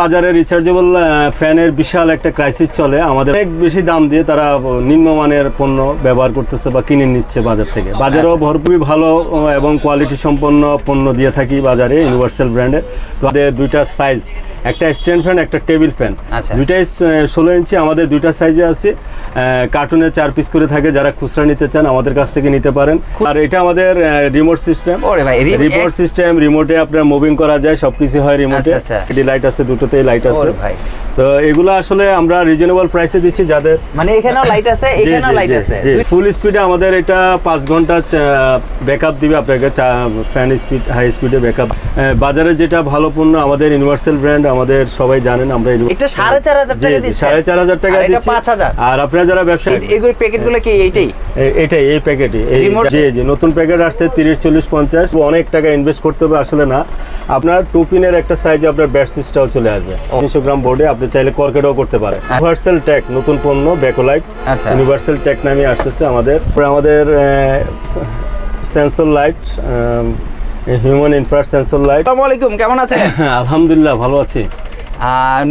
বাজারে রিচার্জেবল ফ্যানের বিশাল একটা ক্রাইসিস চলে। আমাদের অনেক বেশি দাম দিয়ে তারা নিম্নমানের পণ্য ব্যবহার করতেছে বা কিনে নিচ্ছে বাজার থেকে। বাজারেও ভরপুরই ভালো এবং কোয়ালিটি সম্পন্ন পণ্য দিয়ে থাকি বাজারে ইউনিভার্সাল ব্র্যান্ডের তো দুইটা সাইজ একটা স্ট্যান্ড ফ্যান একটা টেবিল ফ্যান। আচ্ছা। দুইটাই ষোলো ইঞ্চি আমাদের দুইটা সাইজে আছে। কার্টুনে চার পিস করে থাকে যারা খুচরা নিতে চান আমাদের কাছ থেকে নিতে পারেন। আর এটা আমাদের রিমোট সিস্টেম রিমোট সিস্টেম রিমোটে আপনার মুভিং করা যায় সবকিছু হয় রিমোটে আচ্ছা, আচ্ছা। লাইট আছে দুটোতেই লাইট আছে। তো এগুলো আসলে আমরা রিজনেবল প্রাইসে দিচ্ছি যাদের মানে এখানেও লাইট আছে এখানেও লাইট আছে। ফুল স্পিডে আমাদের এটা পাঁচ ঘণ্টা ব্যাকআপ দিবে আপনাকে ফ্যান স্পিড হাই স্পিডে ব্যাকআপ বাজারে যেটা ভালো পণ্য আমাদের ইউনিভার্সাল ব্র্যান্ড আমাদের সবাই জানেন আমরা এটা সাড়ে চার হাজার টাকা জি, সাড়ে চার হাজার টাকা দিচ্ছি। পাঁচ হাজার। আর আপনারা যারা ব্যবসা এগুলো প্যাকেটগুলো কি এইটাই? এটাই এই প্যাকেটই। এই জি জি নতুন প্যাকেট আসছে তিরিশ চল্লিশ পঞ্চাশ। অনেক টাকা ইনভেস্ট করতে হবে আসলে না। আপনার টু পিনের একটা সাইজে আপনার ব্যাট সুইচটাও চলে আসবে। তিনশো গ্রাম বোর্ডে আপনি চাইলে কর্কেটও করতে পারেন। ইউনিভার্সাল ট্যাক নতুন পণ্য ব্যাকোলাইট আচ্ছা। ইউনিভার্সাল ট্যাক নামে আসতেছে আমাদের। আমাদের sensor light human sensor light আসসালামু আলাইকুম কেমন আছেন? আলহামদুলিল্লাহ ভালো আছি।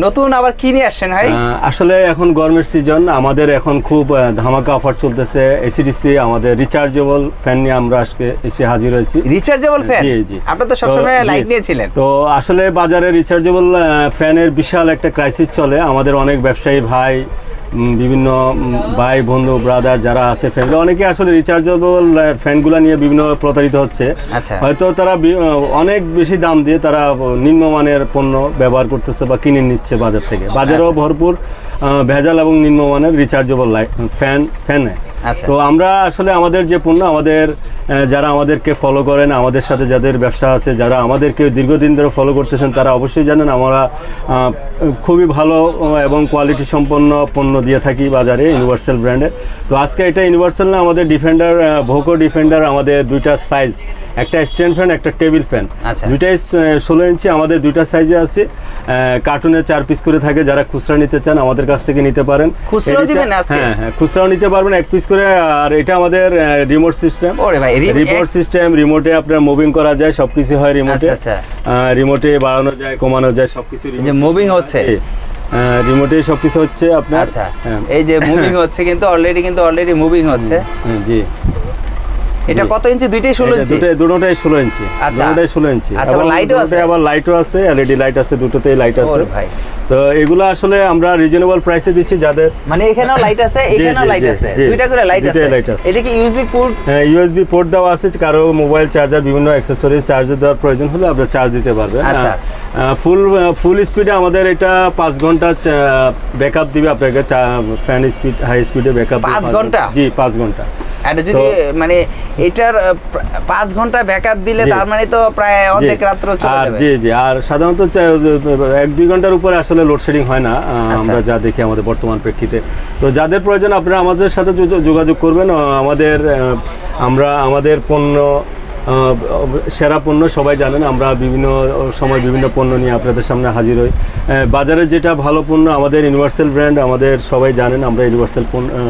নতুন আবার কি নিয়ে আসছেন ভাই? আসলে এখন গরমের সিজন আমাদের এখন খুব ধামাকা অফার চলতেছে এসিডিসি আমাদের রিচার্জেবল ফ্যান নিয়ে আমরা আজকে এসে হাজির হয়েছি। রিচার্জেবল ফ্যান জি, জি। আপনি তো সবসময় লাইট নিয়েছিলেন। তো আসলে বাজারে রিচার্জেবল ফ্যানের বিশাল একটা ক্রাইসিস চলে। আমাদের অনেক ব্যবসায়ী ভাই বিভিন্ন ভাই বন্ধু ব্রাদার যারা আছে ফ্যামিলি অনেকে আসলে রিচার্জেবল ফ্যানগুলো নিয়ে বিভিন্ন প্রতারিত হচ্ছে আচ্ছা। হয়তো তারা অনেক বেশি দাম দিয়ে তারা নিম্নমানের পণ্য ব্যবহার করতেছে বা কিনে নিচ্ছে বাজার থেকে বাজারেও আচ্ছা। ভরপুর ভেজাল এবং নিম্নমানের রিচার্জেবল ফ্যান ফ্যানে তো আমরা আসলে আমাদের যে পণ্য আমাদের যারা আমাদেরকে ফলো করেন আমাদের সাথে যাদের ব্যবসা আছে যারা আমাদেরকে দীর্ঘদিন ধরে ফলো করতেছেন তারা অবশ্যই জানেন আমরা খুবই ভালো এবং কোয়ালিটি সম্পন্ন পণ্য দিয়ে থাকি বাজারে ইউনিভার্সাল ব্র্যান্ডের তো আজকে এটা ইউনিভার্সাল না আমাদের ডিফেন্ডার ভোকো ডিফেন্ডার আমাদের দুইটা সাইজ একটা স্ট্যান্ড ফ্যান একটা টেবিল ফ্যান আচ্ছা। দুইটাই ষোলো ইঞ্চি আমাদের দুইটা সাইজে আছে। কার্টুনে চার পিস করে থাকে যারা খুচরা নিতে চান আমাদের কাছ থেকে নিতে পারেন? হ্যাঁ হ্যাঁ খুচরাও নিতে পারবেন এক পিস করে আর এটা আমাদের রিমোট সিস্টেম রিমোট সিস্টেম রিমোটে আপনার মুভিং করা যায় সবকিছু হয় রিমোটে আচ্ছা, আচ্ছা। রিমোটে বাড়ানো যায় কমানো যায় সবকিছু moving হচ্ছে? রিমোটে সবকিছু হচ্ছে আপনার আচ্ছা। হ্যাঁ, এই যে মুভিং হচ্ছে কিন্তু অলরেডি কিন্তু অলরেডি মুভিং হচ্ছে। জি। এটা কত ইঞ্চি? দুইটাই ষোলো এটা ইঞ্চি? দুটোই দুটোটাই ষোলো ইঞ্চি। আচ্ছা। দুটোটাই ষোলো ইঞ্চি। আচ্ছা, আবার lightও আছে? আবার লাইটও আছে এলইডি লাইট আছে দুটোতেই লাইট আছে। ভাই। তো এগুলো আসলে আমরা রিজনেবল প্রাইসে দিচ্ছি যাদের মানে এখানেও লাইট আছে এখানেও লাইট আছে। দুইটা করে লাইট আছে। এটা কি ইউএসবি পোর্ট ইউএসবি পোর্ট দেওয়া আছে কারও মোবাইল চার্জার বিভিন্ন অ্যাক্সেসরিজ চার্জার দেওয়ার প্রয়োজন হলে আপনারা চার্জ দিতে পারবেন। আচ্ছা। ফুল ফুল স্পিডে আমাদের এটা পাঁচ ঘণ্টা ব্যাকআপ দিবে আপনাকে ফ্যান স্পিড হাই স্পিডে ব্যাকআপ পাঁচ ঘণ্টা? জি পাঁচ ঘণ্টা। এটা যদি মানে এটার পাঁচ ঘণ্টা ব্যাকআপ দিলে তার মানে তো প্রায় অর্ধেক রাত্র চলে আর যাবে। জি জি। আর সাধারণত এক দুই ঘণ্টার উপরে আসলে লোডশেডিং হয় না আচ্ছা। আমরা যা দেখি আমাদের বর্তমান প্রেক্ষিতে। তো যাদের প্রয়োজন আপনারা আমাদের সাথে যোগাযোগ করবেন আমাদের আমরা আমাদের পণ্য সেরা পণ্য সবাই জানেন আমরা বিভিন্ন সময় বিভিন্ন পণ্য নিয়ে আপনাদের সামনে হাজির হই। বাজারে যেটা ভালো পণ্য আমাদের ইউনিভার্সাল ব্র্যান্ড আমাদের সবাই জানেন আমরা ইউনিভার্সাল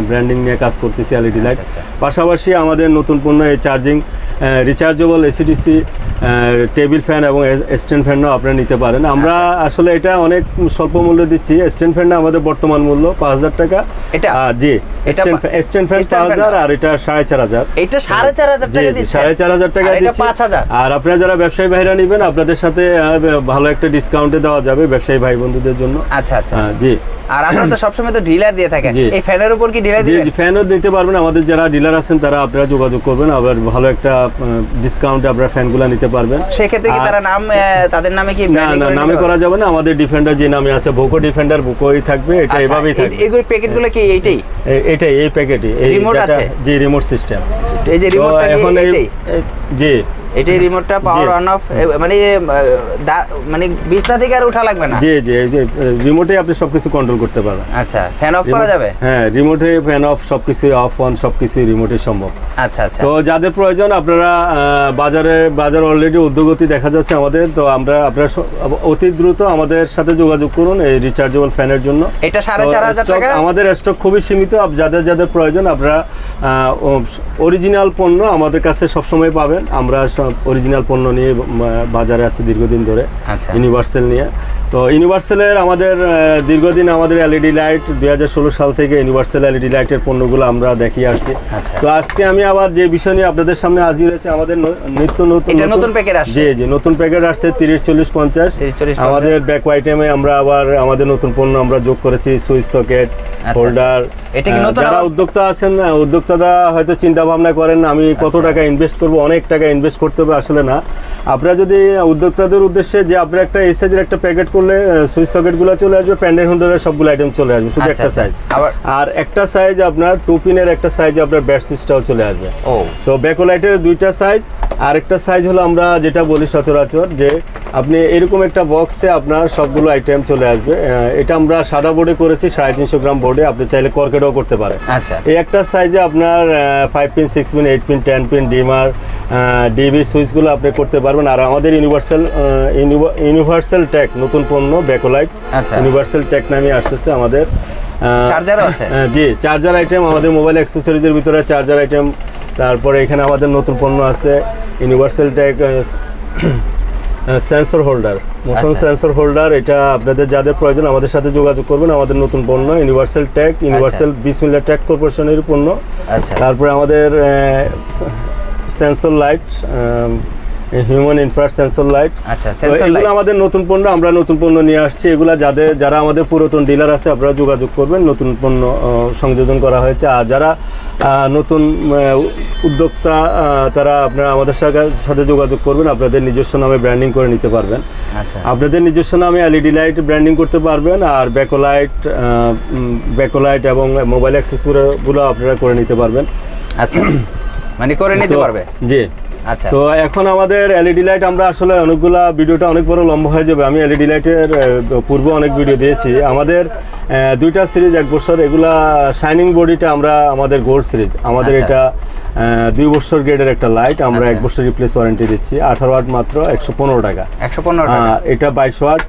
ব্র্যান্ডিং নিয়ে কাজ করতেছি এলইডি লাইট আচ্ছা, পাশাপাশি আমাদের নতুন পণ্য এই charging rechargeable AC DC table fan এবং স্ট্যান্ড ফ্যানও আপনারা নিতে পারেন। আমরা আচ্ছা। আসলে এটা অনেক স্বল্প মূল্যে দিচ্ছি। স্ট্যান্ড ফ্যানটা আমাদের বর্তমান মূল্য পাঁচ হাজার টাকা। এটা? আর জি স্ট্যান্ড ফ্যান পাঁচ হাজার আর এটা সাড়ে চার হাজার। এটা সাড়ে চার হাজার টাকা সাড়ে চার হাজার টাকা আর দিচ্ছি। আর আপনারা যারা ব্যবসায়ী ভাইরা নেবেন আপনাদের সাথে ভালো একটা ডিসকাউন্টে দেওয়া যাবে ব্যবসায়ী ভাই বন্ধুদের জন্য। আচ্ছা আচ্ছা। জি। আর আপনারা তো সবসময় তো ডিলার দিয়ে থাকেন। এই ফ্যানের উপর কি ডিলার দিবেন জি ফ্যানও দিতে পারবেন আমাদের যারা ডিলার আছেন তারা আপনারা যোগাযোগ করবেন। আবার ভালো একটা ডিসকাউন্টে আপনারা ফ্যানগুলো নিতে পারবেন। সেক্ষেত্রে কি তারা নাম তাদের নামে কি না না নামে করা যাবে না। আমাদের ডিফেন্ডার যে নামে আছে ভোকো ডিফেন্ডার ভোকোই থাকবে। এটা আচ্ছা, এভাবেই থাকবে। এগুলো প্যাকেটগুলো কি এইটাই? এটাই এই প্যাকেটই যেটা- আছে? জি রিমোট সিস্টেম এই যে রিমোটটা কি এখন এই জি। এটাই রিমোটটা পাওয়ার অন অফ মানে মানে বিছনা থেকে আর উঠা লাগবে না। জি জি রিমোটে আপনি সবকিছু কন্ট্রোল করতে পারবেন। আচ্ছা ফ্যান অফ করা যাবে? হ্যাঁ রিমোটে ফ্যান অফ সবকিছু অফ অন সবকিছু রিমোটে সম্ভব। আচ্ছা আচ্ছা। তো যাদের প্রয়োজন আপনারা বাজারে বাজার অলরেডি উদ্যোগতি দেখা যাচ্ছে আমাদের তো আমরা আপনারা অতি দ্রুত আমাদের সাথে যোগাযোগ করুন এই রিচার্জেবল ফ্যানের জন্য। এটা সাড়ে চার হাজার টাকা? আমাদের স্টক খুবই সীমিত যাদের যাদের প্রয়োজন আপনারা অরিজিনাল পণ্য আমাদের কাছে সবসময় পাবেন। আমরা অরিজিনাল পণ্য নিয়ে বাজারে আছে দীর্ঘদিন ধরে আচ্ছা। ইউনিভার্সাল নিয়ে তো ইউনিভার্সালের আমাদের দীর্ঘদিন আমাদের এলইডি লাইট দুই হাজার ষোলো সাল থেকে ইউনিভার্সাল এলইডি লাইটের পণ্যগুলো আমরা দেখিয়ে আসছি আচ্ছা। তো আজকে আমি আবার যে বিষয় নিয়ে আপনাদের সামনে হাজির হয়েছে আমাদের নিত্য নতুন নতুন প্যাকেট আসছে? জি জি নতুন প্যাকেট আসছে তিরিশ চল্লিশ পঞ্চাশ 30, 40, 50 আমাদের ব্যাক আইটেমে আমরা আবার আমাদের নতুন পণ্য আমরা যোগ করেছি সুইচ সকেট আচ্ছা। হোল্ডার যারা উদ্যোক্তা আছেন উদ্যোক্তারা হয়তো চিন্তা ভাবনা করেন আমি কত আচ্ছা। টাকা ইনভেস্ট করব অনেক টাকা ইনভেস্ট করতে হবে আসলে না। আপনারা যদি উদ্যোক্তাদের উদ্দেশ্যে যে আপনারা একটা এই সাইজের একটা প্যাকেট করলে সুইচ সকেটগুলো চলে আসবে প্যান্ডেল হোল্ডারের সবগুলো আইটেম চলে আসবে শুধু আচ্ছা, একটা আচ্ছা। সাইজ আর একটা সাইজ আপনার টুপিনের একটা সাইজ আপনার ব্যাট সুইচটাও চলে আসবে। তো তো ব্যাকোলাইটের দুইটা সাইজ আর একটা সাইজ হলো আমরা যেটা বলি সচরাচর যে আপনি এরকম একটা বক্সে আপনার সবগুলো আইটেম চলে আসবে। এটা আমরা সাদা বোর্ডে করেছি সাড়ে তিনশো গ্রাম বোর্ডে আপনি চাইলে কর্কেটও করতে পারেন। আচ্ছা। এই একটা সাইজে আপনার five pin six pin eight pin ten pin dimmer DB সুইচগুলো আপনি করতে পারবেন। আর আমাদের ইউনিভার্সাল ইউনিভার্সাল ট্যাক নতুন পণ্য ব্যাকোলাইট আচ্ছা। ইউনিভার্সাল ট্যাক নামে আসতেছে আমাদের। আহ, চার্জারও আছে? হ্যাঁ, জি চার্জার আইটেম আমাদের মোবাইল অ্যাক্সেসরিজের ভিতরে চার্জার আইটেম তারপরে এখানে আমাদের নতুন পণ্য আছে। Universal tag sensor holder motion. Sensor holder এটা আপনাদের যাদের প্রয়োজন আমাদের সাথে যোগাযোগ করবেন আমাদের নতুন পণ্য ইউনিভার্সাল ট্যাগ ইউনিভার্সাল বিশ বিসমিল্লা ট্যাগ কর্পোরেশনের পণ্য। আচ্ছা। তারপরে আমাদের sensor light human infrared sensor light আচ্ছা সেন্সর এগুলো লাইট আমাদের নতুন পণ্য আমরা নতুন পণ্য নিয়ে আসছি। এগুলা যাদের যারা আমাদের পুরাতন ডিলার আছে আপনারা যোগাযোগ করবেন। নতুন পণ্য সংযোজন করা হয়েছে। আর যারা নতুন উদ্যোক্তা তারা আপনারা আমাদের সাথে যোগাযোগ করবেন। আপনাদের নিজস্ব নামে ব্র্যান্ডিং করে নিতে পারবেন। আচ্ছা। আপনাদের নিজস্ব নামে এলইডি লাইট ব্র্যান্ডিং করতে পারবেন। আর ব্যাকোলাইট ব্যাকোলাইট এবং মোবাইল অ্যাক্সেসরিগুলো আপনারা করে নিতে পারবেন। আচ্ছা। মানে করে নিতে পারবে? জি। আচ্ছা। তো এখন আমাদের এলইডি লাইট আমরা আসলে অনেকগুলা ভিডিওটা অনেক বড় লম্বা হয়ে যাবে। আমি এলইডি লাইটের পূর্বে অনেক ভিডিও দিয়েছি। আমাদের দুইটা সিরিজ এক বছর এগুলা শাইনিং বডিটা আমরা আমাদের গোল্ড সিরিজ আমাদের আচ্ছা। এটা দুই বছর গ্রেডের একটা লাইট আমরা এক আচ্ছা। বছর রিপ্লেস ওয়ারেন্টি দিচ্ছি। আঠারো ওয়াট মাত্র একশো পনেরো টাকা। একশো পনেরো টাকা। এটা বাইশ ওয়াট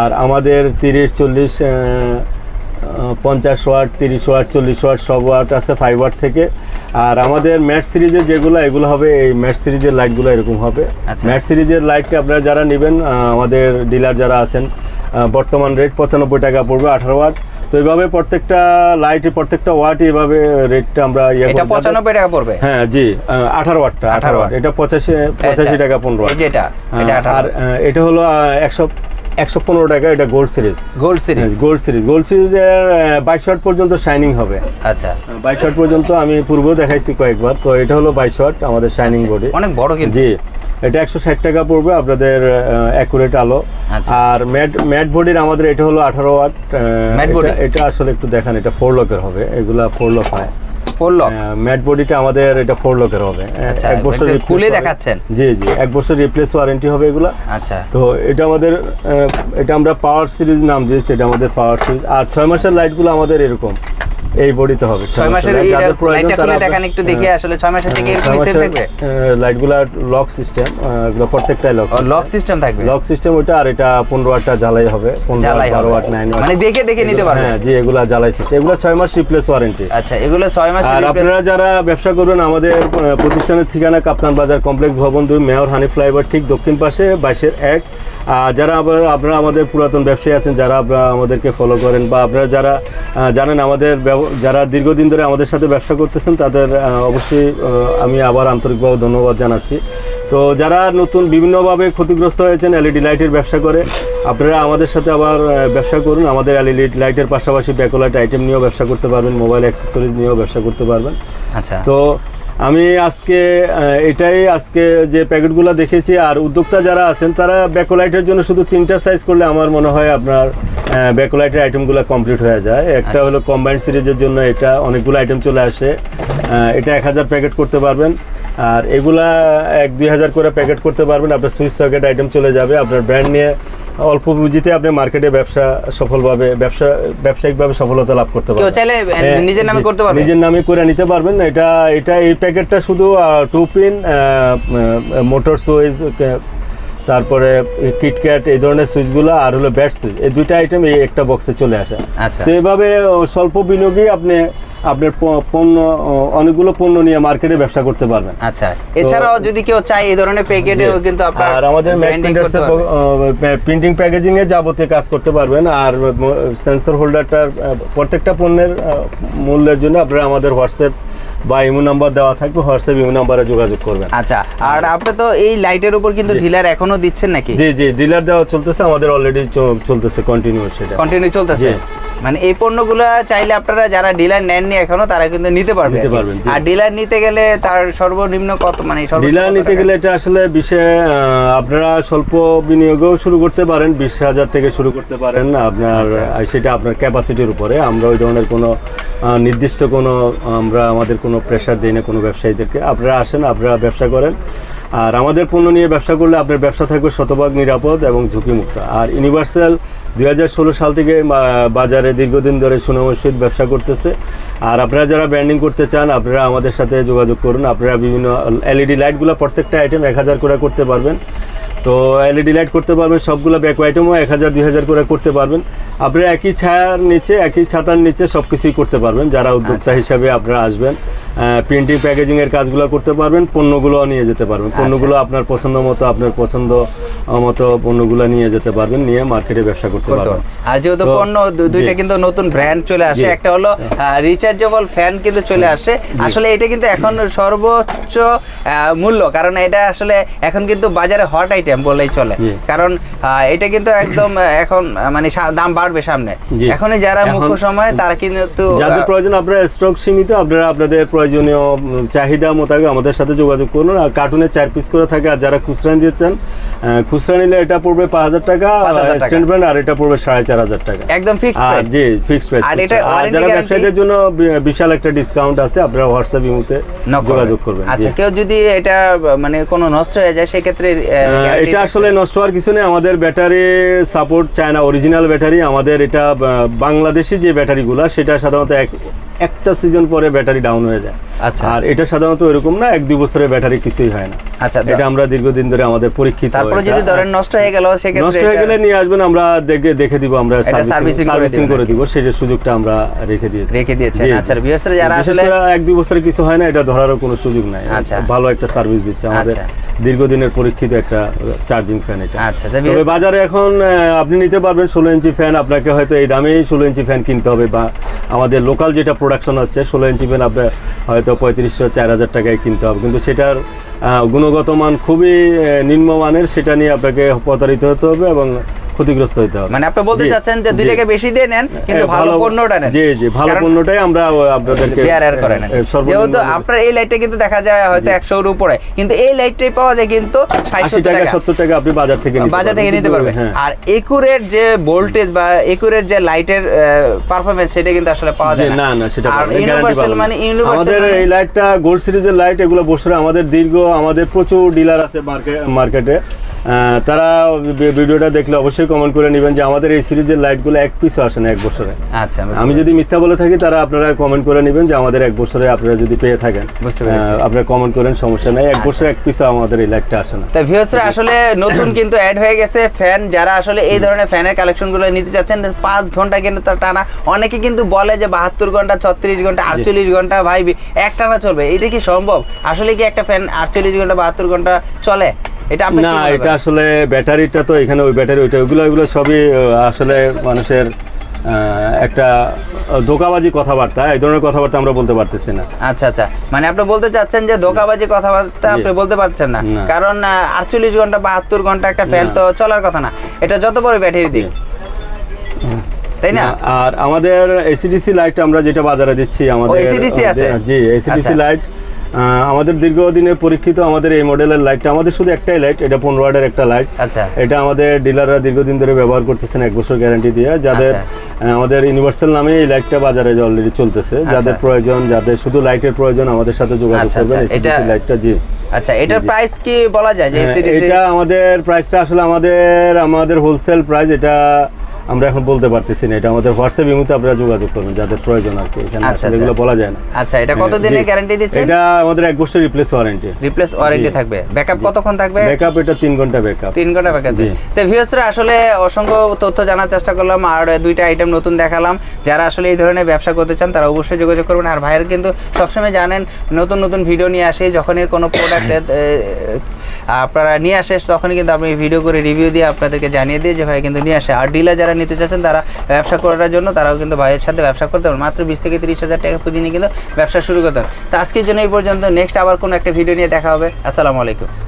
আর আমাদের তিরিশ চল্লিশ পঞ্চাশ ওয়াট তিরিশ ওয়াট চল্লিশ ওয়াট সব ওয়াট আছে ফাইভ ওয়াট থেকে। আর আমাদের ম্যাট সিরিজের যেগুলো এগুলো হবে এই ম্যাট সিরিজের লাইটগুলো এরকম হবে। আচ্ছা। ম্যাট সিরিজের লাইটকে আপনারা যারা নেবেন আমাদের ডিলার যারা আছেন বর্তমান রেট পঁচানব্বই টাকা পড়বে আঠারো ওয়াট তো এইভাবে প্রত্যেকটা লাইট প্রত্যেকটা ওয়াট এইভাবে রেটটা আমরা ইয়ে এটা করব। যাদের- পঁচানব্বই টাকা পড়বে? হ্যাঁ জি আঠারো ওয়াটটা 18 আঠারো ওয়াট এটা পঁচাশি পঁচাশি এটা- টাকা পনেরো এই ওয়াট যেটা এটা আহ, আর এটা হলো একশো একশো পনেরো টাকা এটা gold series gold series gold series gold সিরিজের বাইশ ওয়াট পর্যন্ত শাইনিং হবে। আচ্ছা। বাইশ ওয়াট পর্যন্ত আমি পূর্বেও দেখাইছি কয়েকবার তো এটা হলো বাইশ ওয়াট আমাদের শাইনিং আচ্ছা, বডি অনেক বড় কিন্তু। জি এটা একশো ষাট টাকা পড়বে আপনাদের অ্যাকুরেট আলো। আচ্ছা। আর ম্যাট ম্যাট বডির আমাদের এটা হলো আঠারো ওয়াট? এটা আসলে একটু দেখান এটা ফোর লকের হবে এগুলা ফোর লক হয়। ফোর লক ম্যাট বডিটা আমাদের এটা ফোর লকের হবে। আচ্ছা, এক বছর খুলে দেখাচ্ছেন? জি জি এক বছর রিপ্লেস ওয়ারেন্টি হবে এগুলো। আচ্ছা। তো এটা আমাদের এটা আমরা পাওয়ার সিরিজ নাম দিয়েছি এটা আমাদের পাওয়ার সিরিজ আর ছয় মাসের লাইটগুলো আমাদের এরকম। এই বডিতে হবে ছয় মাসের যাদের প্রয়োজন তারা দেখান একটু দেখি আসলে ছয় মাসের থেকে এরকম সেভ থাকবে লাইটগুলো লক সিস্টেম এগুলো প্রত্যেকটাই লক লক সিস্টেম থাকবে? লক সিস্টেম ওটা আর এটা পনেরো ওয়াটটা জ্বালাই হবে পনেরো জ্বালাই বারো হবে। ওয়াট নাইন ওয়াট মানে দেখে দেখে নিতে পারবে? হ্যাঁ জি এগুলা জ্বালাই সিস্টেম এগুলো ছয় মাস রিপ্লেস ওয়ারেন্টি আচ্ছা এগুলো ছয় মাসের আর আপনারা যারা ব্যবসা করবেন আমাদের প্রতিষ্ঠানের ঠিকানা কাপ্তান বাজার কমপ্লেক্স ভবন দুই মেয়র হানি ফ্লাইওভার ঠিক দক্ষিণ পাশে বাইশের এক। আর যারা আবার আপনারা আমাদের পুরাতন ব্যবসায়ী আছেন যারা আপনারা আমাদেরকে ফলো করেন বা আপনারা যারা জানেন আমাদের ব্যব- যারা দীর্ঘদিন ধরে আমাদের সাথে ব্যবসা করতেছেন তাদের অবশ্যই আমি আবার আন্তরিকভাবে ধন্যবাদ জানাচ্ছি। তো যারা নতুন বিভিন্নভাবে ক্ষতিগ্রস্ত হয়েছেন এলইডি লাইটের ব্যবসা করে আপনারা আমাদের সাথে আবার ব্যবসা করুন। আমাদের এলইডি লাইটের পাশাপাশি ব্যাকোলাইট আইটেম নিয়েও ব্যবসা করতে পারবেন মোবাইল অ্যাক্সেসরিজ নিয়েও ব্যবসা করতে পারবেন। আচ্ছা। তো আমি আজকে এটাই আজকে যে প্যাকেটগুলো দেখেছি আর উদ্যোক্তা যারা আছেন, তারা ব্যাকোলাইটের জন্য শুধু তিনটা সাইজ করলে আমার মনে হয় আপনার ব্যাকোলাইটের আইটেমগুলো কমপ্লিট হয়ে যায়। একটা হলো কম্বাইন্ড সিরিজের জন্য এটা, অনেকগুলো আইটেম চলে আসে। এটা এক হাজার প্যাকেট করতে পারবেন। আর এগুলা এক দুই হাজার করে প্যাকেট করতে পারবেন। আপনার সুইচ সকেট আইটেম চলে যাবে। আপনার ব্র্যান্ড নিয়ে অল্প পুঁজিতে আপনি মার্কেটে ব্যবসা সফলভাবে ব্যবসা ব্যবসায়িকভাবে সফলতা লাভ করতে পারবেন। চাইলে হ্যাঁ, নিজের নামে করতে পারবেন নিজের নামে করে নিতে পারবেন। এটা এটা এই প্যাকেটটা শুধু টু পিন মোটর সুইচ তারপরে কিটক্যাট এই ধরনের সুইচগুলো আর হলো ব্যাট সুইচ এই দুইটা আইটেম এই একটা বক্সে চলে আসে। আচ্ছা। তো এভাবে স্বল্প বিনিয়োগেই আপনি আপনার পণ্য অনেকগুলো পণ্য নিয়ে মার্কেটে ব্যবসা করতে পারবেন। আচ্ছা। এছাড়াও যদি কেউ চায় এই ধরনের প্যাকেটেও কিন্তু আপনার আর আমাদের প্রিন্টিং প্যাকেজিং এ যাবতীয় কাজ করতে পারবেন। আর সেন্সর হোল্ডারটার প্রত্যেকটা পণ্যের মূল্যের জন্য আপনারা আমাদের হোয়াটসঅ্যাপ বা ইমো নাম্বার দেওয়া থাকবে হোয়াটসঅ্যাপ ইমো নাম্বারে যোগাযোগ করবেন। আচ্ছা আর আপনি তো এই লাইটের উপর কিন্তু ডিলার এখনও দিচ্ছেন নাকি? জি জি ডিলার দেওয়া চলতেছে আমাদের অলরেডি চলতেছে কন্টিনিউ সেটা কন্টিনিউ চলতেছে। মানে এই পণ্যগুলো চাইলে আপনারা যারা ডিলার নেননি এখনও তারা কিন্তু নিতে পারবে নিতে আর পারবেন, আর ডিলার নিতে গেলে তার সর্বনিম্ন কত মানে ডিলার নিতে গেলে এটা আসলে বিষয়ে আপনারা স্বল্প বিনিয়োগেও শুরু করতে পারেন বিশ হাজার থেকে শুরু করতে পারেন আপনার আচ্ছা। সেটা আপনার ক্যাপাসিটির উপরে। আমরা ওই ধরনের কোনো নির্দিষ্ট কোনো আমরা আমাদের কোনো প্রেশার দিই না কোনো ব্যবসায়ীদেরকে। আপনারা আসেন আপনারা ব্যবসা করেন। আর আমাদের পণ্য নিয়ে ব্যবসা করলে আপনার ব্যবসা থাকবে শতভাগ নিরাপদ এবং ঝুঁকিমুক্ত। আর ইউনিভার্সাল দুই হাজার ষোলো সাল থেকে বাজারে দীর্ঘদিন ধরে সুনামের সহিত ব্যবসা করতেছে। আর আপনারা যারা ব্র্যান্ডিং করতে চান আপনারা আমাদের সাথে যোগাযোগ করুন। আপনারা বিভিন্ন এলইডি লাইটগুলো প্রত্যেকটা আইটেম এক হাজার করে করতে পারবেন। তো এলইডি লাইট করতে পারবেন সবগুলো ব্যাক আইটেমও এক হাজার দুই হাজার করে করতে পারবেন। আপনারা একই ছায়ার নিচে একই ছাতার নিচে সব কিছুই করতে পারবেন। যারা উদ্যোক্তা হিসাবে আপনারা আসবেন। প্রিন্টিং প্যাকেজিং এর কাজগুলো করতে পারবেন পণ্যগুলো নিয়ে যেতে পারবেন। পণ্যগুলো আপনার পছন্দ মতো আপনার পছন্দ মতো পণ্যগুলো নিয়ে যেতে পারবেন নিয়ে মার্কেটে ব্যবসা করতে পারবেন। আর যেহেতু পণ্য দুইটা কিন্তু নতুন ব্র্যান্ড চলে আসে একটা হলো রিচার্জেবল ফ্যান কিন্তু চলে আসে। আসলে এটা কিন্তু এখন সর্বোচ্চ মূল্য কারণ এটা আসলে এখন কিন্তু বাজারে হট আইটেম বলেই চলে। কারণ এটা কিন্তু একদম এখন মানে দাম বাড়বে সামনে। জি। এখনই যারা এখন- মুখ্য সময় তারা কিন্তু যাদের প্রয়োজন আপনারা স্টক সীমিত আপনারা আপনাদের প্রয়োজনীয় চাহিদা মোতাবেক আমাদের সাথে যোগাযোগ করুন। আর কার্টুনে চার পিস করে থাকে। আর যারা খুচরা নিতে চান খুচরা নিলে এটা পড়বে পাঁচ হাজার টাকা স্ট্যান্ড ব্র্যান্ড আর এটা পড়বে সাড়ে চার হাজার টাকা। একদম ফিক্স আর জি ফিক্সড প্রাইস আর এটা যারা ব্যবসায়ীদের জন্য বিশাল একটা ডিসকাউন্ট আছে আপনারা হোয়াটসঅ্যাপ ইমুতে যোগাযোগ করবেন। আচ্ছা কেউ যদি এটা মানে কোনো নষ্ট হয়ে যায় সেক্ষেত্রে এটা আসলে নষ্ট হওয়ার কিছু নেই। আমাদের ব্যাটারি সাপোর্ট চায় না অরিজিনাল ব্যাটারি আমাদের এটা বাংলাদেশি যে ব্যাটারিগুলো সেটা সাধারণত এক একটা সিজন পরে ব্যাটারি ডাউন হয়ে যায় আচ্ছা। আর এটা সাধারণত এরকম না এক দুই বছরের ব্যাটারি কিছুই হয় না আচ্ছা এটা আমরা দীর্ঘদিন ধরে আমাদের পরীক্ষিত তারপরে যদি ধরেন নষ্ট হয়ে গেল সেক্ষেত্রে নষ্ট হয়ে গেলে নিয়ে আসবেন আমরা দেখে দেখে দিব আমরা সার্ভিসিং করে দিব সেই যে সুযোগটা আমরা রেখে দিয়েছি রেখে দিয়েছেন। আচ্ছা বিশেষ যারা আসলে এক দুই বছরের কিছু হয় না এটা ধরারও কোনো সুযোগ নাই আচ্ছা। ভালো একটা সার্ভিস দিচ্ছে আমাদের আচ্ছা। দীর্ঘদিনের পরীক্ষিত একটা চার্জিং ফ্যান এটা। আচ্ছা, তবে বাজারে এখন আপনি নিতে পারবেন ষোলো ইঞ্চি ফ্যান আপনাকে হয়তো এই দামেই ষোলো ইঞ্চি ফ্যান কিনতে হবে বা আমাদের লোকাল যেটা প্রোডাকশন হচ্ছে ষোলো ইঞ্চি ফ্যান আপনার হয়তো পঁয়ত্রিশশো চার হাজার টাকায় কিনতে হবে। কিন্তু সেটার গুণগত মান খুবই নিম্নমানের সেটা নিয়ে আপনাকে প্রতারিত হতে হবে এবং ক্ষতিগ্রস্ত হতে হবে। মানে আপনি বলতে চাচ্ছেন যে দুই টাকা বেশি দিয়ে নেন কিন্তু হ্যাঁ, ভালো পণ্যটা নেন। জি জি ভালো পণ্যটাই আমরা আপনাদেরকে ফেয়ার করে নেন। যেহেতু আপনার এই লাইটটা কিন্তু দেখা যায় হয়তো একশোর উপরে। কিন্তু এই লাইটটাই পাওয়া যায় কিন্তু আশি টাকা সত্তর টাকা আপনি বাজার থেকে বাজার থেকে নিতে পারবে হ্যাঁ। আর একুরের যে ভোল্টেজ বা একুরের যে লাইটের পারফরমেন্স সেটা কিন্তু আসলে পাওয়া যায় না। না সেটা ইউনিভার্সাল মানে ইউনিভার্সাল আমাদের এই লাইটটা গোল্ড সিরিজের লাইট এগুলো বছরে আমাদের দীর্ঘ আমাদের প্রচুর ডিলার আছে মার্কেটে তারা ভিডিওটা দেখলে অবশ্যই কমেন্ট করে নেবেন যে আমাদের এই সিরিজের লাইটগুলো এক পিসও আসে না এক বছরে। আচ্ছা আমি যদি মিথ্যা বলে থাকি তারা আপনারা কমেন্ট করে নেবেন যে আমাদের এক বছরে আপনারা যদি পেয়ে থাকেন। আপনারা কমেন্ট করেন সমস্যা নাই। এক বছরে এক পিসও আমাদের এই লাইটটা আসে না। তা ভিউসরা আসলে নতুন কিন্তু অ্যাড হয়ে গেছে ফ্যান যারা আসলে এই ধরনের ফ্যানের কালেকশনগুলো নিতে চাচ্ছেন পাঁচ ঘণ্টা কিন্তু তার টানা। অনেকে কিন্তু বলে যে বাহাত্তর ঘণ্টা ছত্রিশ ঘণ্টা আটচল্লিশ ঘণ্টা ভাই এক টানা চলবে। এটা কি সম্ভব? আসলে কি একটা ফ্যান আটচল্লিশ ঘণ্টা বাহাত্তর ঘণ্টা চলে? এটা না এটা আসলে ব্যাটারিটা তো এখানে ওই ব্যাটারি ওইটা ওইগুলো ওইগুলো সবই আসলে মানুষের একটা ধোঁকাবাজি কথাবার্তা এই ধরনের কথাবার্তা আমরা বলতে পারতেছি না। আচ্ছা আচ্ছা। মানে আপনি বলতে চাচ্ছেন যে ধোকাবাজি কথাবার্তা আপনি বলতে পারছেন না। কারণ আটচল্লিশ ঘণ্টা বাহাত্তর ঘণ্টা একটা ফ্যান তো চলার কথা না। এটা যত বড় ব্যাটারি দিক। তাই না? আর আমাদের এসিডিসি লাইট আমরা যেটা বাজারে দিচ্ছি আমাদের ACDC আছে? জি এসিডিসি। লাইট আমাদের দীর্ঘদিনের পরীক্ষিত আমাদের এই মডেলের লাইটটা আমাদের শুধু একটাই লাইট এটা পনেরো ওয়াটের একটা লাইট আচ্ছা। এটা আমাদের ডিলাররা দীর্ঘদিন ধরে ব্যবহার করতেছেন এক বছর গ্যারান্টি দিয়ে। যাদের আচ্ছা। আমাদের ইউনিভার্সাল নামে এই লাইটটা বাজারে অলরেডি চলতেছে যাদের প্রয়োজন যাদের শুধু লাইটের প্রয়োজন আমাদের সাথে যোগাযোগ আচ্ছা, করবেন আচ্ছা, এসিডিসি লাইটটা জি আচ্ছা এটার প্রাইস কি বলা যায় যে হ্যাঁ, এটা আমাদের প্রাইসটা আসলে আমাদের আমাদের হোলসেল প্রাইস এটা আমরা এখন বলতে পারতেছি না এটা আমাদের হোয়াটসঅ্যাপ ইমুতে আপনারা যোগাযোগ করবেন যাদের প্রয়োজন আর কি এখানে আচ্ছা, আসলে এগুলো আচ্ছা। বলা যায় না। আচ্ছা এটা কত দিনের। গ্যারান্টি দিচ্ছেন? এটা আমাদের এক বছর রিপ্লেস ওয়ারেন্টি রিপ্লেস ওয়ারেন্টি থাকবে। ব্যাকআপ কতক্ষণ থাকবে? ব্যাকআপ এটা তিন ঘণ্টা ব্যাকআপ তিন ঘণ্টা ব্যাকআপ। তো ভিউয়ার্সরা আসলে অসংখ্য তথ্য জানার চেষ্টা করলাম আর দুইটা আইটেম নতুন দেখালাম। যারা আসলে এই ধরনের ব্যবসা করতে চান তারা অবশ্যই যোগাযোগ করবেন। আর ভাইয়ের কিন্তু সবসময় জানেন নতুন নতুন ভিডিও নিয়ে আসে যখনই কোনো প্রোডাক্ট আপনারা নিয়ে আসে, তখনই কিন্তু আপনি ভিডিও করে রিভিউ দিয়ে আপনাদেরকে জানিয়ে দিই যে ভাই কিন্তু নিয়ে আসে। আর ডিলার যারা নিতে চাচ্ছেন, তারা ব্যবসা করার জন্য তারাও কিন্তু ভাইয়ের সাথে ব্যবসা করতে পারেন মাত্র বিশ থেকে তিরিশ হাজার টাকা পুঁজি নিয়ে কিন্তু ব্যবসা শুরু করতে হবে তো আজকের জন্য এই পর্যন্ত। নেক্সট আবার কোনো একটা ভিডিও নিয়ে দেখা হবে। আসসালামু আলাইকুম।